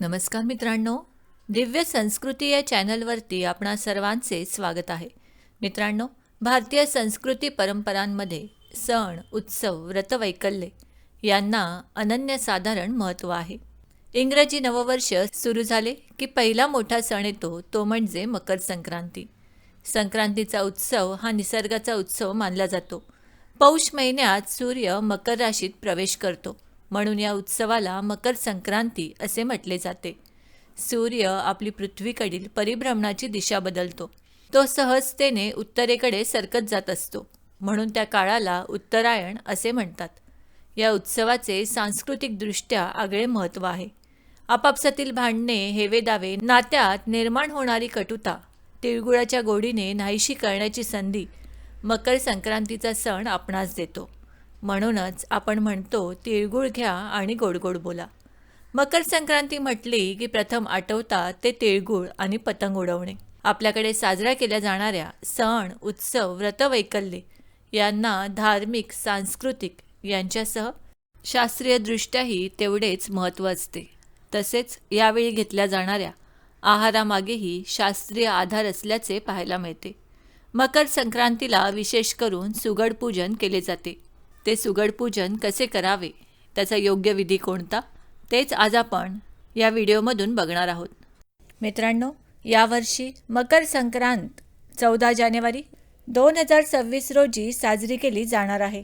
नमस्कार मित्रांनो दिव्य संस्कृती या चॅनलवरती आपणा सर्वांचे स्वागत आहे. मित्रांनो भारतीय संस्कृती परंपरांमध्ये सण उत्सव व्रतवैकल्ये यांना अनन्यसाधारण महत्त्व आहे. इंग्रजी नववर्ष सुरू झाले की पहिला मोठा सण येतो तो म्हणजे मकर संक्रांती. संक्रांतीचा उत्सव हा निसर्गाचा उत्सव मानला जातो. पौष महिन्यात सूर्य मकर राशीत प्रवेश करतो. म्हणून या उत्सवाला मकर संक्रांती असे म्हटले जाते. सूर्य आपली पृथ्वीकडील परिभ्रमणाची दिशा बदलतो. तो सहजतेने उत्तरेकडे सरकत जात असतो. म्हणून त्या काळाला उत्तरायण असे म्हणतात. या उत्सवाचे सांस्कृतिकदृष्ट्या आगळे महत्त्व आहे. आपापसातील भांडणे हेवेदावे नात्यात निर्माण होणारी कटुता तिळगुळाच्या गोडीने नाहीशी करण्याची संधी मकर संक्रांतीचा सण आपणास देतो. म्हणूनच आपण म्हणतो तिळगुळ घ्या आणि गोड गोड बोला. मकर संक्रांती म्हटली की प्रथम आठवतात ते तिळगुळ आणि पतंग उडवणे. आपल्याकडे साजऱ्या केल्या जाणाऱ्या सण उत्सव व्रतवैकल्ये यांना धार्मिक सांस्कृतिक यांच्यासह शास्त्रीयदृष्ट्याही तेवढेच महत्त्व असते. तसेच यावेळी घेतल्या जाणाऱ्या आहारामागेही शास्त्रीय आधार असल्याचे पाहायला मिळते. मकर संक्रांतीला विशेष करून सुगड पूजन केले जाते. ते सुगड पूजन कसे करावे त्याचा योग्य विधी कोणता तेच आज आपण या व्हिडिओमधून बघणार आहोत. मित्रांनो यावर्षी मकर संक्रांत चौदा जानेवारी दोन हजार सव्वीस रोजी साजरी केली जाणार आहे.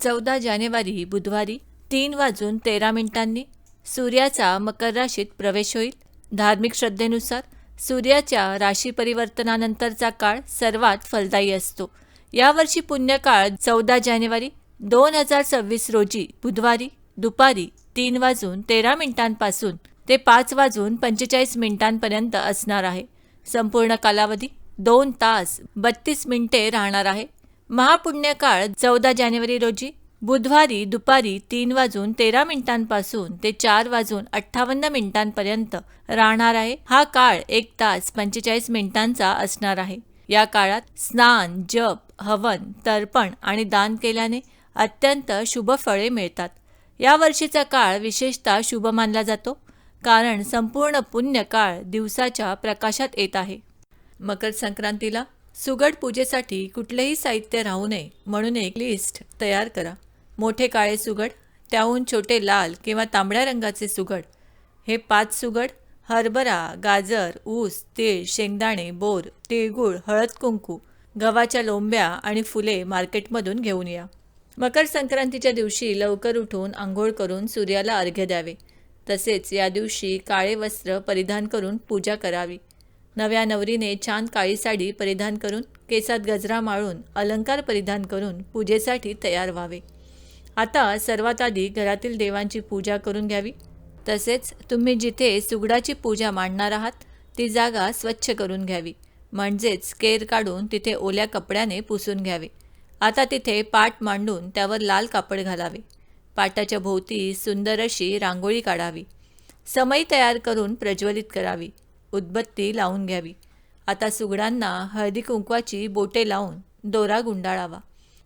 चौदा जानेवारी बुधवारी तीन वाजून तेरा मिनिटांनी सूर्याचा मकर राशीत प्रवेश होईल. धार्मिक श्रद्धेनुसार सूर्याच्या राशी परिवर्तनानंतरचा काळ सर्वात फलदायी असतो. यावर्षी पुण्यकाळ चौदा जानेवारी दोन हजार सव्वीस रोजी बुधवारी दुपारी तीन वाजून तेरा मिनिटांपासून ते पाच वाजून पंचेचाळीस मिनिटांपर्यंत असणार आहे. संपूर्ण कालावधी दोन तास बत्तीस मिनिटे राहणार आहे. महापुण्यकाळ चौदा जानेवारी रोजी बुधवारी दुपारी तीन वाजून तेरा मिनिटांपासून ते चार वाजून अठ्ठावन्न मिनिटांपर्यंत राहणार आहे. हा काळ एक तास पंचेचाळीस मिनिटांचा असणार आहे. या काळात स्नान जप हवन तर्पण आणि दान केल्याने अत्यंत शुभ फळे मिळतात. या वर्षीचा काळ विशेषतः शुभ मानला जातो. कारण संपूर्ण पुण्य काळ दिवसाच्या प्रकाशात येत आहे. मकर संक्रांतीला सुगड पूजेसाठी कुठलेही साहित्य राहू नये म्हणून एक लिस्ट तयार करा. मोठे काळे सुगड त्याहून छोटे लाल किंवा तांबड्या रंगाचे सुगड. हे पाच सुगड हरभरा गाजर ऊस तीळ शेंगदाणे बोर तिळगुळ हळद कुंकू गव्हाच्या लोंब्या आणि फुले मार्केटमधून घेऊन या. मकर संक्रांतीच्या दिवशी लवकर उठून आंघोळ करून सूर्याला अर्घ्य द्यावे. तसेच या दिवशी काळे वस्त्र परिधान करून पूजा करावी. नव्या नवरीने छान काळी साडी परिधान करून केसात गजरा माळून अलंकार परिधान करून पूजेसाठी तयार व्हावे. आता सर्वात आधी घरातील देवांची पूजा करून घ्यावी. तसेच तुम्ही जिथे सुगडाची पूजा मांडणार आहात ती जागा स्वच्छ करून घ्यावी. म्हणजेच केर काढून तिथे ओल्या कपड्याने पुसून घ्यावे. आता तिथे पाट मांडून त्यावर लाल कापड घालावे. पाटाच्या भोवती सुंदर अशी रांगोळी काढावी. समई तयार करून प्रज्वलित करावी. उदबत्ती लावून घ्यावी. आता सुगडांना हळदी कुंकवाची बोटे लावून दोरा गुंडाळावा.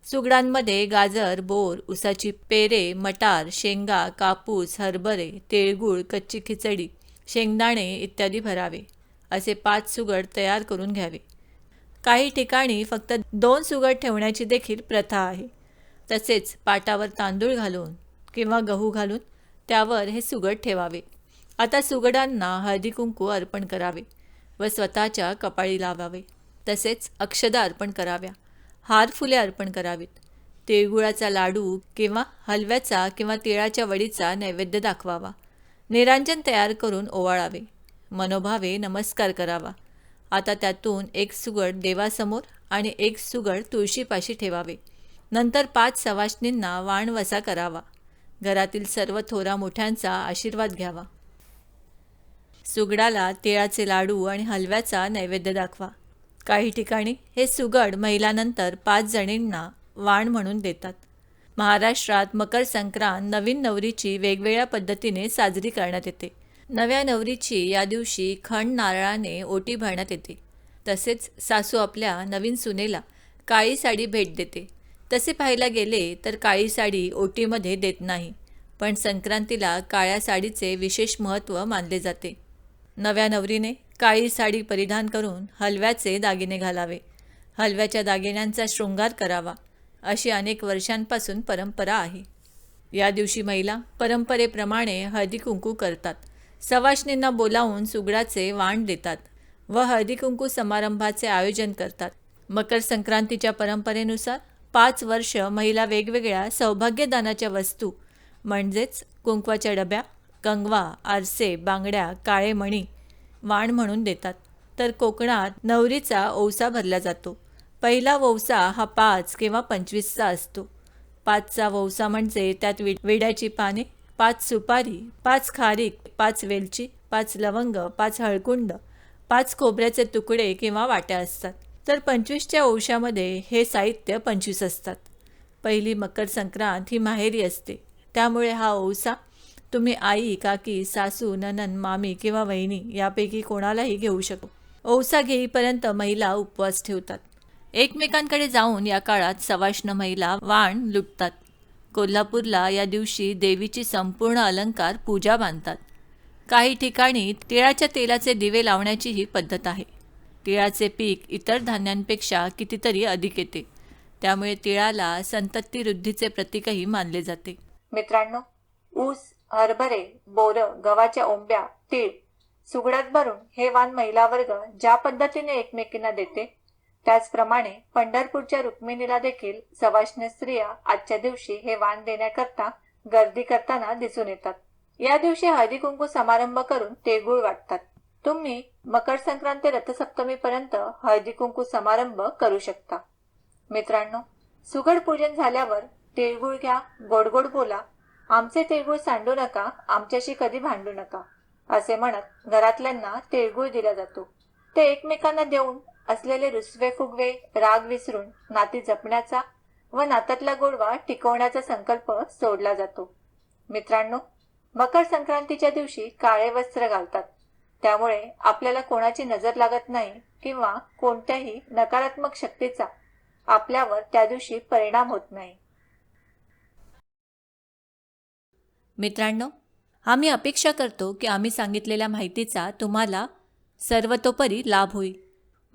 सुगडांमध्ये गाजर बोर उसाची पेरे मटार शेंगा कापूस हरभरे तिळगुळ कच्ची खिचडी शेंगदाणे इत्यादी भरावे. असे पाच सुगड तयार करून घ्यावे. काही ठिकाणी फक्त दोन सुगट ठेवण्याची देखील प्रथा आहे. तसेच पाटावर तांदूळ घालून किंवा गहू घालून त्यावर हे सुगट ठेवावे. आता सुगडांना हळदी कुंकू अर्पण करावे व स्वतःच्या कपाळी लावावे. तसेच अक्षदा अर्पण कराव्या. हार फुले अर्पण करावीत. तिळगुळाचा लाडू किंवा हलव्याचा किंवा तिळाच्या वडीचा नैवेद्य दाखवावा. निरांजन तयार करून ओवाळावे. मनोभावे नमस्कार करावा. आता त्यातून एक सुगड देवासमोर आणि एक सुगड तुळशीपाशी ठेवावे. नंतर पाच सवाष्णींना वाणवसा करावा. घरातील सर्व थोरा मोठ्यांचा आशीर्वाद घ्यावा. सुगडाला तिळाचे लाडू आणि हलव्याचा नैवेद्य दाखवा. काही ठिकाणी हे सुगड महिलानंतर पाच जणींना वाण म्हणून देतात. महाराष्ट्रात मकर संक्रांत नवीन नवरीची वेगवेगळ्या पद्धतीने साजरी करण्यात येते. नव्या नवरीची या दिवशी खंड नारळाने ओटी भरण्यात येते. तसेच सासू आपल्या नवीन सुनेला काळी साडी भेट देते. तसे पाहायला गेले तर काळी साडी ओटीमध्ये देत नाही पण संक्रांतीला काळ्या साडीचे विशेष महत्त्व मानले जाते. नव्या नवरीने काळी साडी परिधान करून हलव्याचे दागिने घालावे. हलव्याच्या दागिन्यांचा शृंगार करावा अशी अनेक वर्षांपासून परंपरा आहे. या दिवशी महिला परंपरेप्रमाणे हळदी कुंकू करतात. सवाशणींना बोलावून सुगडाचे वाण देतात व हळदी कुंकू समारंभाचे आयोजन करतात. मकर संक्रांतीच्या परंपरेनुसार पाच वर्ष महिला वेगवेगळ्या सौभाग्यदानाच्या वस्तू म्हणजेच कुंकवाच्या डब्या कंगवा आरसे बांगड्या काळे मणी वाण म्हणून देतात. तर कोकणात नवरीचा ओवसा भरला जातो. पहिला वौसा हा पाच किंवा पंचवीसचा असतो. पाचचा वौसा म्हणजे त्यात वि विड्याची पाने पाच सुपारी पाच खारीक पाच वेलची पाच लवंग पाच हळकुंड पाच खोबऱ्याचे तुकडे किंवा वाट्या असतात. तर पंचवीसच्या वंशामध्ये हे साहित्य पंचवीस असतात. पहिली मकर संक्रांत ही माहेरी असते. त्यामुळे हा ओसा तुम्ही आई काकी सासू ननन मामी किंवा वहिनी यापैकी कोणालाही घेऊ शकतो. ओसा घेईपर्यंत महिला उपवास ठेवतात. एकमेकांकडे जाऊन या काळात सवाष्ण महिला वाण लुटतात. कोल्हापूरला या दिवशी देवीची संपूर्ण अलंकार पूजा बांधतात. काही ठिकाणी तिळाच्या तेलाचे दिवे लावण्याची ही पद्धत आहे. तिळाचे पीक इतर धान्यांपेक्षा कितीतरी अधिक येते. त्यामुळे तिळाला संतती वृद्धीचे प्रतीकही मानले जाते. मित्रांनो ऊस हरभरे बोरं गव्हाच्या ओंब्या तीळ सुगडात भरून हे वाण महिला वर्ग ज्या पद्धतीने एकमेकींना देते त्याचप्रमाणे पंढरपूरच्या रुक्मिणीला देखील सवाष्ण स्त्रिया आजच्या दिवशी हे वाण देण्याकरता गर्दी करताना दिसून येतात. या दिवशी हळदी कुंकू समारंभ करून तिळगुळ वाटतात. तुम्ही मकर संक्रांत ते रथसप्तमी पर्यंत हळदी कुंकू समारंभ करू शकता. मित्रांनो सुगड पूजन झाल्यावर तिळगुळ घ्या गोड गोड बोला. आमचे तिळगुळ सांडू नका आमच्याशी कधी भांडू नका असे म्हणत घरातल्यांना तिळगुळ दिला जातो. ते एकमेकांना देऊन असलेले रुसवे फुगवे राग विसरून नाती जपण्याचा व नात्यातला गोडवा टिकवण्याचा संकल्प सोडला जातो. मित्रांनो मकर संक्रांतीच्या दिवशी काळे वस्त्र घालतात. त्यामुळे आपल्याला कोणाची नजर लागत नाही किंवा कोणत्याही नकारात्मक शक्तीचा आपल्यावर त्या दिवशी परिणाम होत नाही. मित्रांनो आम्ही अपेक्षा करतो की आम्ही सांगितलेल्या माहितीचा तुम्हाला सर्वतोपरी लाभ होईल.